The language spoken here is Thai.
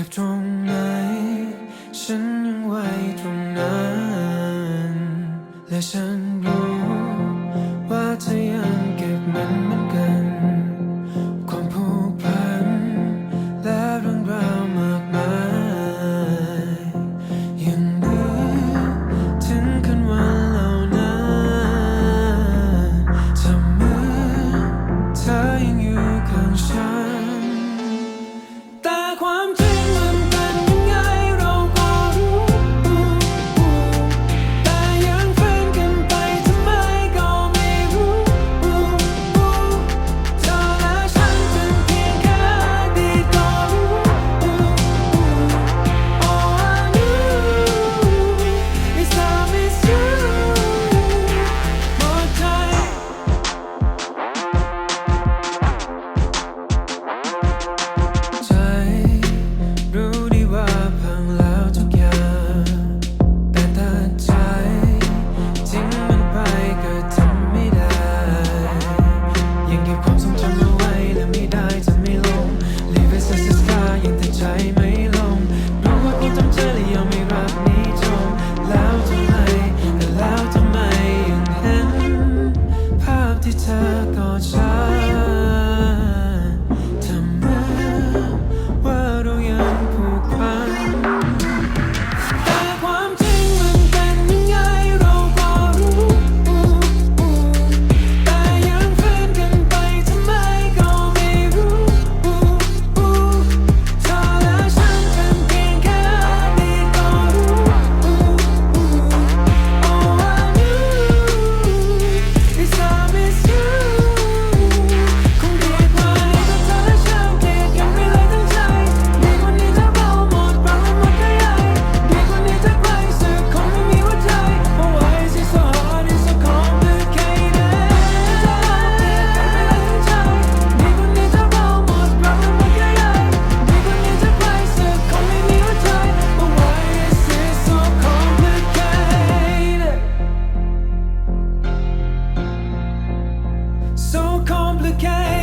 ก็บตรงไหน ฉันยังไว้ตรงนั้น และฉัน so complicated